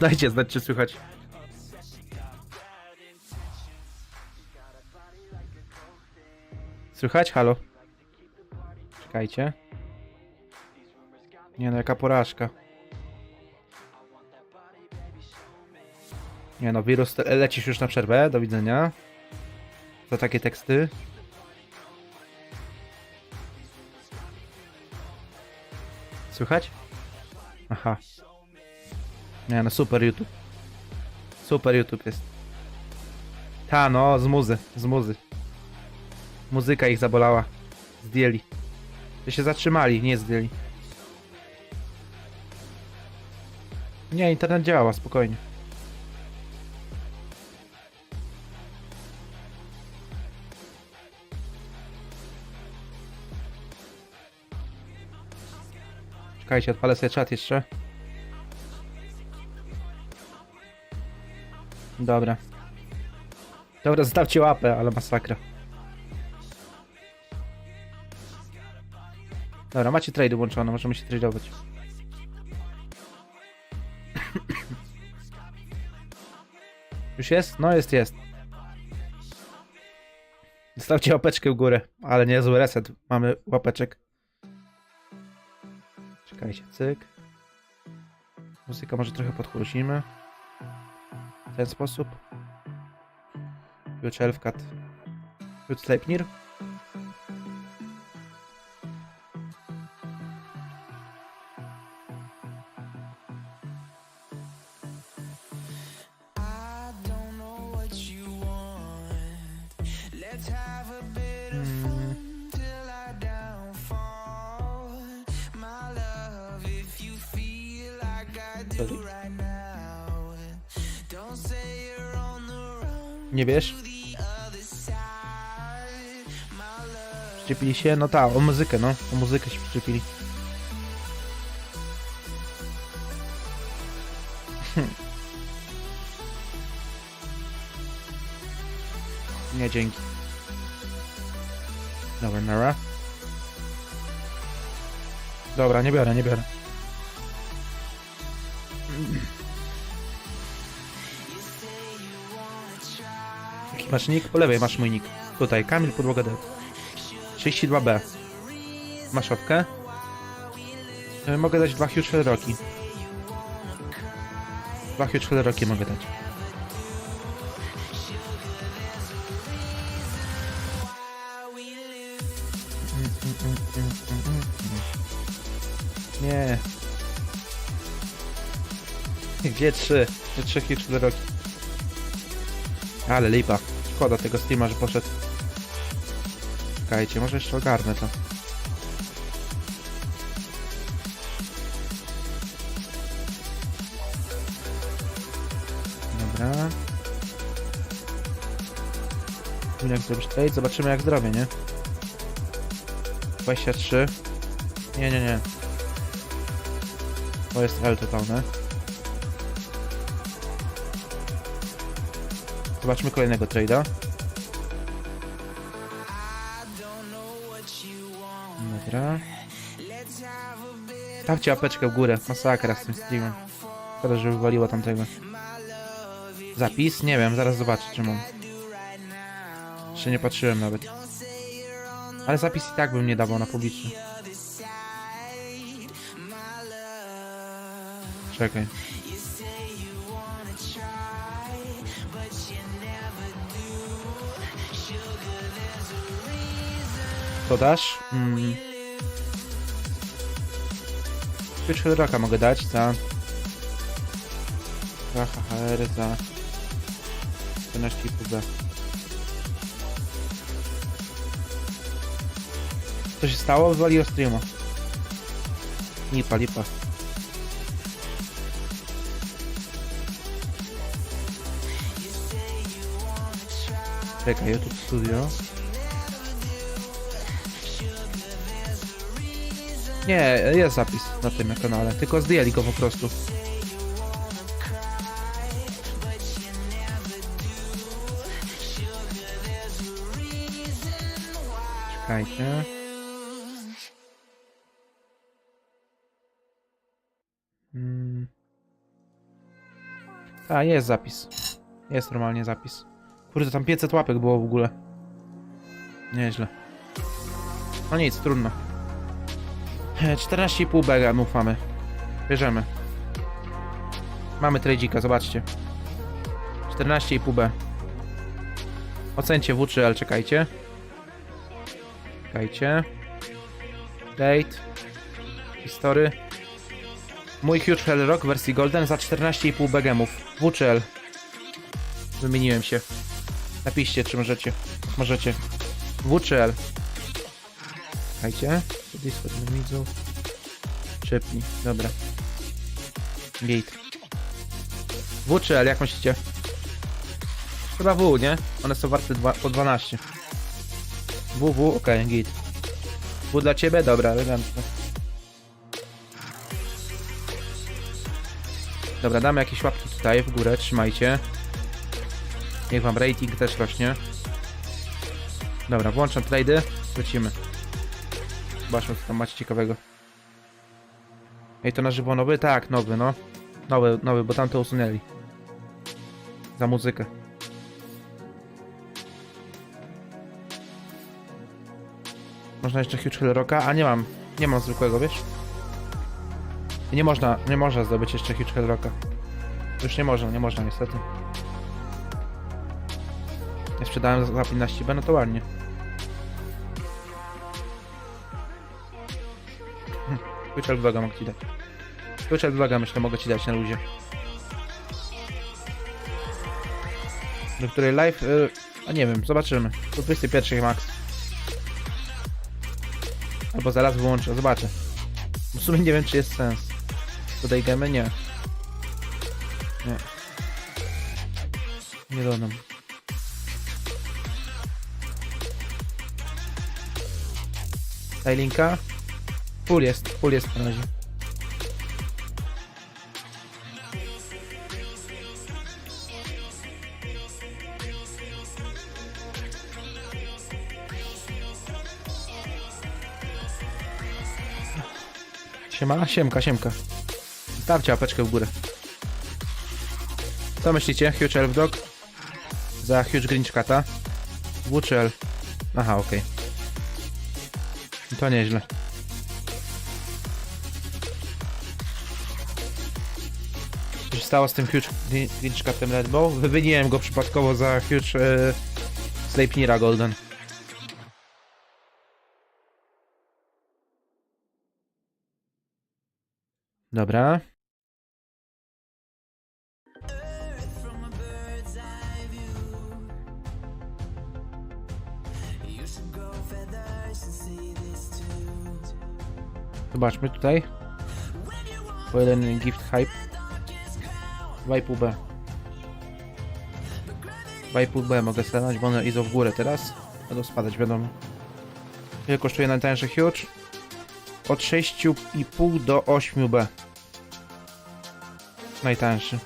Dajcie znać, czy słychać. Słychać? Halo? Czekajcie. Nie no, jaka porażka. Nie no, wirus, lecisz już na przerwę, do widzenia. Za takie teksty. Słychać? Aha. Nie no, super YouTube. Super YouTube jest. Ta no, z muzy, z muzy. Muzyka ich zabolała. Zdjęli. To się zatrzymali, nie zdjęli. Nie, internet działa, spokojnie. Czekajcie, odpalę sobie czat jeszcze. Dobra. Dobra, zostawcie łapę, ale masakra. Dobra, macie trade włączone, możemy się tradeować. Już jest? No jest, jest. Zostawcie łapeczkę w górę, ale nie zły reset. Mamy łapeczek. Czekajcie, cyk. Muzyka może trochę podchłosimy. W ten sposób. Już Elfkat. Już Sleipnir. I Nie wiesz? Przyczepili się? No tak, o muzykę, no. O muzykę się przyczepili. Nie, dzięki. Dobra, nara. Dobra, nie biorę, nie biorę. Jaki masz nick? Po lewej masz mój nick. Tutaj, Kamil Podłoga D. 32B. Masz szopkę? E, Mogę dać dwa huge Hellrocki. Dwa huge Hellrocki mogę dać. Gdzie trzy? Gdzie trzy huge Hellrocki? Ale lipa. Szkoda tego Steama, że poszedł. Czekajcie, może jeszcze ogarnę to. Dobra. Jak zrobisz trade? Zobaczymy jak zrobię, nie? 23. Nie, nie, nie. To jest L totalne. Zobaczmy kolejnego trade'a. Dobra. Stawcie apeczkę w górę. Masakra z tym streamem. Szkoda, że wywaliło tamtego. Zapis? Nie wiem, zaraz zobaczę czy mam. Jeszcze nie patrzyłem nawet. Ale zapis i tak bym nie dawał na publiczny. Czekaj. To dasz? Mm. Pierwszy raka mogę dać za... Za HHR, za... 14,5B. Co się stało? Wywaliło streama. Lipa, lipa. Czekaj, YouTube Studio. Nie, jest zapis na tym kanale, tylko zdjęli go po prostu. Czekajcie. Hmm. A, jest zapis. Jest normalnie zapis. Kurde, tam 500 łapek było w ogóle. Nieźle. No nic, trudno. E, 14,5 bega ufamy. Bierzemy. Mamy tradzika, zobaczcie. 14,5 B. Ocencie W3L, czekajcie. Czekajcie. Date. History. Mój Huge Hell Rock wersji Golden za 14,5 begemów. WCL. Wymieniłem się. Napiszcie, czy możecie. Możecie. WCL. Czekajcie. Discord widzów. Szybni. Dobra. Gate. WCL, jak myślicie? Chyba W, nie? One są warte dwa, po 12. WW, okej, git. W dla ciebie? Dobra, elegancko. Dobra, damy jakieś łapki tutaj w górę, trzymajcie. Niech wam rating też rośnie. Dobra, włączam trady, lecimy. Zobaczmy, co tam macie ciekawego. Ej, to na żywo nowy? Tak, nowy, no. Nowy, nowy, bo tamto usunęli. Za muzykę. Można jeszcze Huge Hill Rocka? A nie mam. Nie mam zwykłego, wiesz? I Nie można, nie można zdobyć jeszcze Huge Hill Rocka. Już nie można, nie można niestety. Ja sprzedałem za 15 B, no to ładnie. Huge Vloga mogę ci dać. Huge Vloga myślę mogę ci dać na luzie. Do której live? Y, a nie wiem, zobaczymy. Do 21 max. Albo zaraz wyłączę, zobaczę. W sumie nie wiem, czy jest sens. Tutaj gemy? Nie. Nie. Nie dodam. Daj linka. Full jest, full jest na razie. Siema, siemka, siemka. Stawcie apeczkę w górę. Co myślicie? Huge Elf Dog? Za Huge Grinch Kata? WCL. Aha, okej. To nieźle. Stało z tym Huge Grinch Catem Red Bull? Wymieniłem go przypadkowo za Huge e, Sleipnira Golden. Dobra. Zobaczmy tutaj. Jeden gift hype. 2,5 B. 2,5 B mogę stanąć, bo one idą w górę teraz. Będą spadać, wiadomo. Ile kosztuje najtańszy huge? Od 6,5 do 8 B. Najtańszy.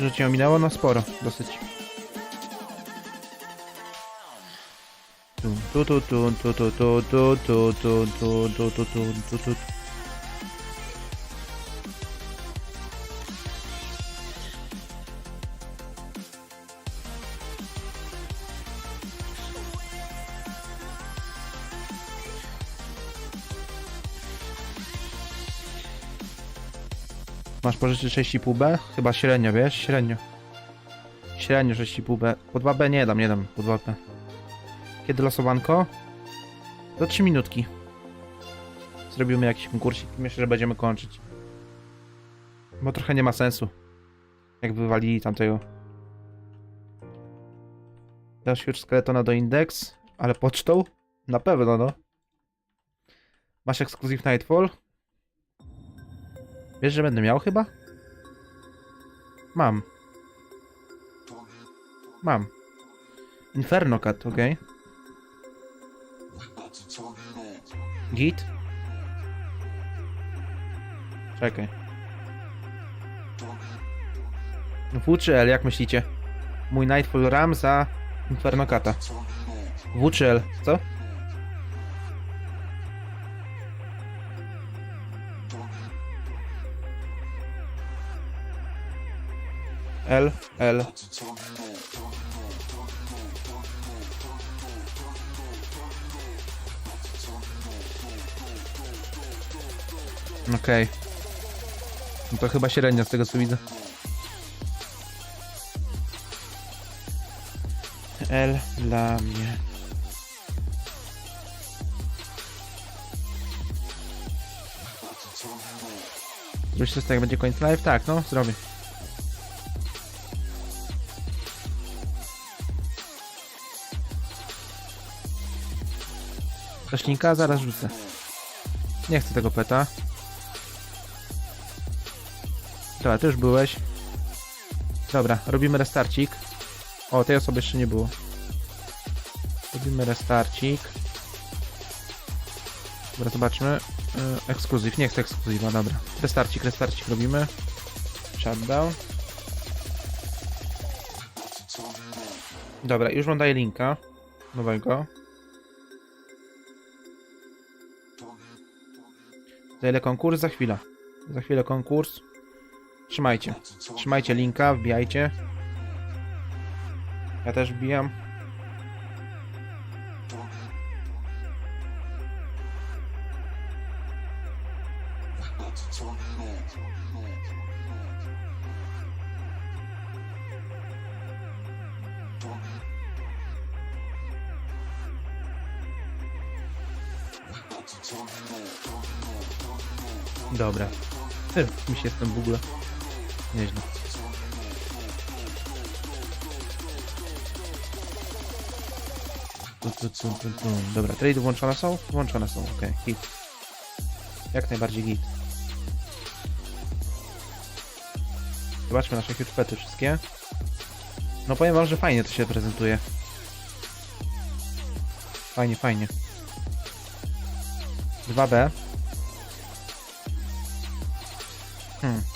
Że cię ominęło? No sporo, dosyć. Masz pożyczyć 6,5 B? Chyba średnio, wiesz? Średnio. Średnio 6,5 B. Po 2 B nie dam, nie dam. Po 2 B. Kiedy losowanko? Do 3 minutki. Zrobimy jakiś konkursik myślę, że będziemy kończyć. Bo trochę nie ma sensu. Jak wywalili tamtego. Dasz już skeletona do indeks, ale pocztą? Na pewno, no. Masz ekskluzyw Nightfall? Wiesz, że będę miał chyba? Mam. Mam. Inferno Cat, okej. Git? Czekaj. W czy L, jak myślicie? Mój Nightfall Ram za Inferno Cata. W czy L? Co? L, L. Okej. No to chyba średnia z tego co widzę. L dla mnie. Myślę, że tak będzie koniec live? Tak, no, zrobię. Roślinka zaraz rzucę. Nie chcę tego peta. Dobra, ty już byłeś. Dobra, robimy restarcik. O, tej osoby jeszcze nie było. Robimy restarcik. Dobra, zobaczmy. Yy, ekskluzyw, nie chcę ekskluzywa, dobra. Restarcik, restarcik robimy. Shutdown. Dobra, już wam daję linka nowego. Za konkurs? Za chwilę. Za chwilę konkurs. Trzymajcie. Trzymajcie linka, wbijajcie. Ja też wbijam. Dobra. Ty, mi się jestem w ogóle. Nieźle. Dobra, trade włączone są? Włączone są, okej. Hit. Jak najbardziej git. Zobaczmy nasze huge pety wszystkie. No powiem wam, że fajnie to się prezentuje. Fajnie, fajnie. 2B. Hmm.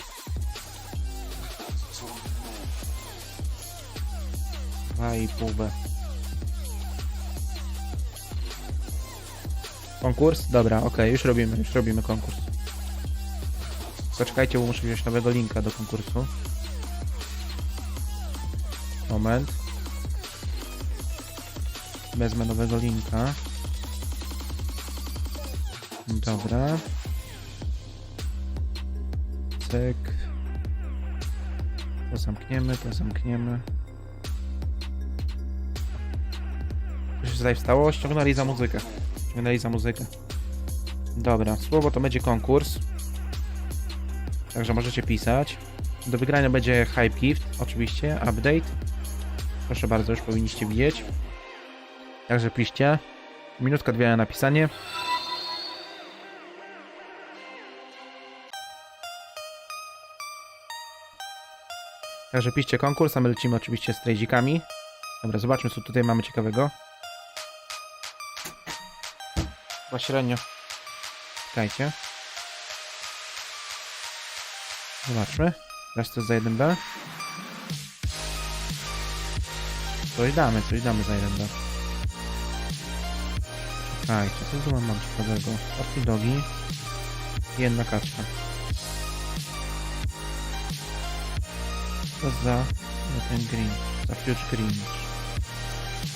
I pół B. Konkurs? Dobra, okej, już robimy, już robimy konkurs. Poczekajcie, bo muszę wziąć nowego linka do konkursu. Moment. Wezmę nowego linka. Dobra. Cyk. To zamkniemy, to zamkniemy. Tutaj wstało? Ściągnęli za muzykę. Ściągnęli za muzykę. Dobra, słowo to będzie konkurs. Także możecie pisać. Do wygrania będzie Hype Gift, oczywiście, update. Proszę bardzo, już powinniście widzieć. Także piszcie. Minutka, dwie na napisanie. Także piszcie konkurs, a my lecimy oczywiście z trejdzikami. Dobra, zobaczmy co tutaj mamy ciekawego. Chyba średnio. Czekajcie. Zobaczmy. Teraz to za 1B. Coś damy, coś damy za 1B. Czekajcie, co tu mam, ciekawego? Hot dogi. Jedna kaczka. Co za za ten green? Za huge green.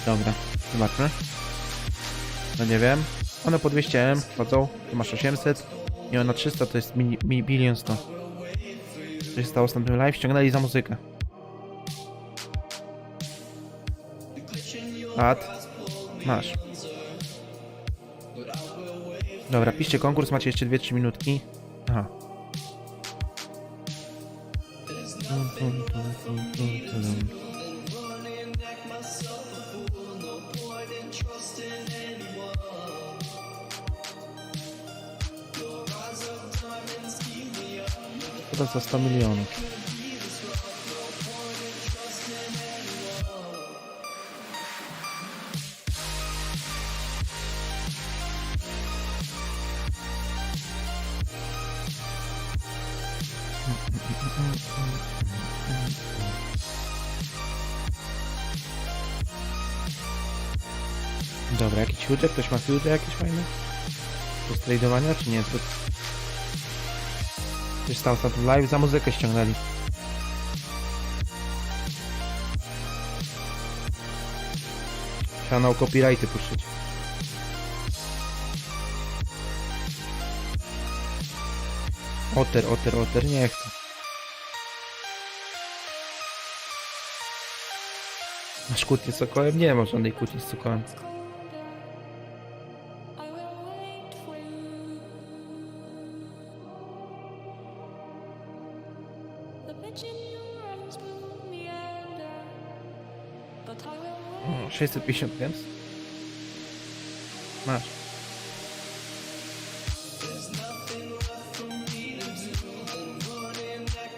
Dobra, zobaczmy. No nie wiem. One po 200M chodzą, tu masz 800 i ona 300 to jest mi, bilion 100. Co się stało z tamtym live? Ściągnęli za muzykę. Ad. Masz. Dobra, piszcie konkurs, macie jeszcze 2-3 minutki. Aha. Tum, tum, tum, tum, tum, tum. Szkoda za 100 milionów. Dobra, jakiś filtr? Ktoś ma filtry jakieś fajne? Do tradowania czy nie? To Stał na tym live, za muzykę ściągnęli. Trzeba copyrighty puszczyć. Oter, oter, oter, nie chcę. Masz kłótnię z sokołem? Nie ma żadnej kłótni z sokołem. O, 650 gems. Masz.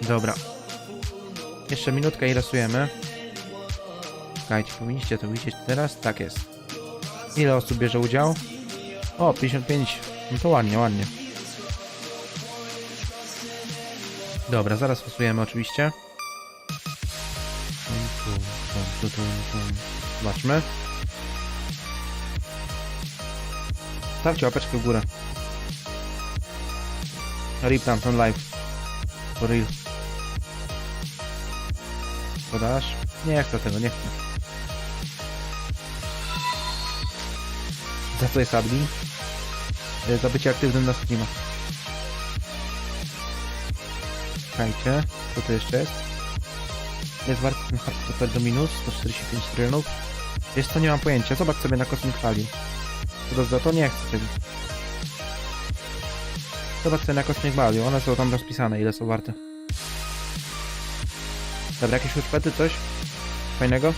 Dobra. Jeszcze minutkę i rasujemy. Czekajcie, powinniście to widzieć teraz? Tak jest. Ile osób bierze udział? O, 55. No to ładnie, ładnie. Dobra, zaraz rasujemy oczywiście. Zobaczmy. Stawcie łapeczkę w górę. Rip ten live. For real. Podasz? Nie chcę tego, nie chcę. Za to jest. E, Za bycie aktywnym na streamach. Czekajcie, co to jeszcze jest? Jest warty ten hardcore do minus, 145 trylionów. Wiesz co, nie mam pojęcia. Zobacz sobie na Cosmic Value. To za to nie chcę tego. Zobacz sobie na Cosmic Value, one są tam rozpisane, ile są warte. Dobra, jakieś uszpety, coś? Fajnego?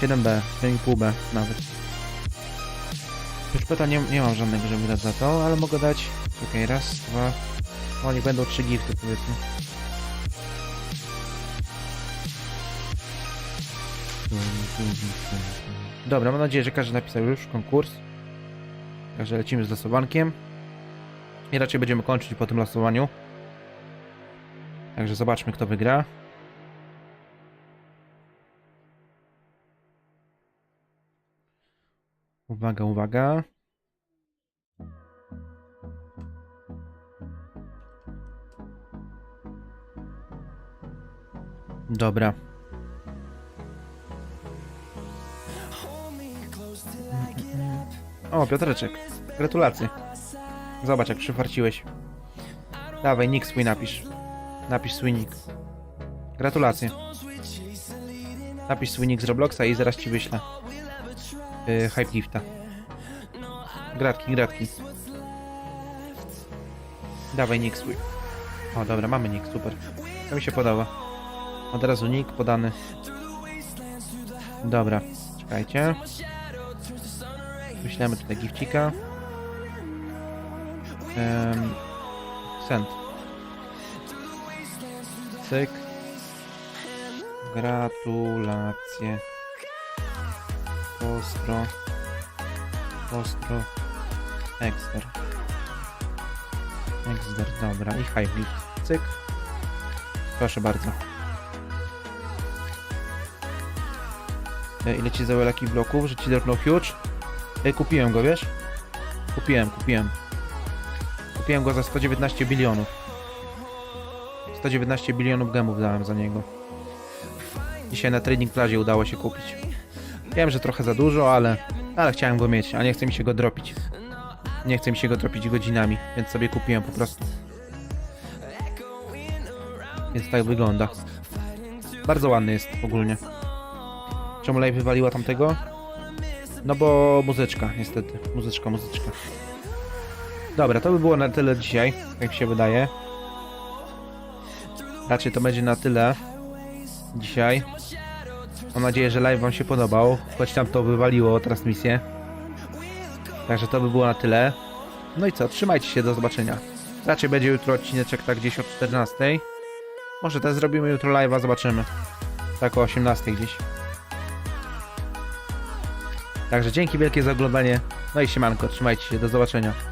7B, 7,5B nawet. Uszpeta nie, nie mam żadnego, żeby dać za to, ale mogę dać... Okej, raz, dwa... O, niech będą trzy gifty, powiedzmy. Dobra, mam nadzieję, że każdy napisał już konkurs. Także lecimy z losowankiem. I raczej będziemy kończyć po tym losowaniu. Także zobaczmy, kto wygra. Uwaga, uwaga. Dobra. O, Piotreczek. Gratulacje. Zobacz, jak przyfarciłeś. Dawaj, nick swój napisz. Napisz swój nick. Gratulacje. Napisz swój nick z Robloxa i zaraz ci wyślę. Yy, hype gifta. Gratki, gratki. Dawaj nick swój. O, dobra, mamy nick, super. To mi się podoba. Od razu nick podany. Dobra, czekajcie. Wyślemy tutaj gifcika. Um, send. Cyk. Gratulacje. Postro. Postro. Exter. Exter, dobra. I hybrid. Cyk. Proszę bardzo. Ile ci zajęło laki bloków, że ci dropnął huge? E, Kupiłem go, wiesz? Kupiłem, kupiłem. Kupiłem go za 119 bilionów. 119 bilionów gemów dałem za niego. Dzisiaj na Trading Plazie udało się kupić. Wiem, że trochę za dużo, ale, ale chciałem go mieć, a nie chce mi się go dropić. Nie chce mi się go dropić godzinami, więc sobie kupiłem po prostu. Więc tak wygląda. Bardzo ładny jest ogólnie. Czemu live wywaliła tamtego? No bo muzyczka, niestety. Muzyczka, muzyczka. Dobra, to by było na tyle dzisiaj, jak się wydaje. Raczej to będzie na tyle dzisiaj. Mam nadzieję, że live wam się podobał, choć tam to wywaliło transmisję. Także to by było na tyle. No i co, trzymajcie się, do zobaczenia. Raczej będzie jutro odcineczek tak gdzieś o 14. Może też zrobimy jutro live'a, zobaczymy. Tak o 18 gdzieś. Także dzięki wielkie za oglądanie. No i siemanko, trzymajcie się, do zobaczenia.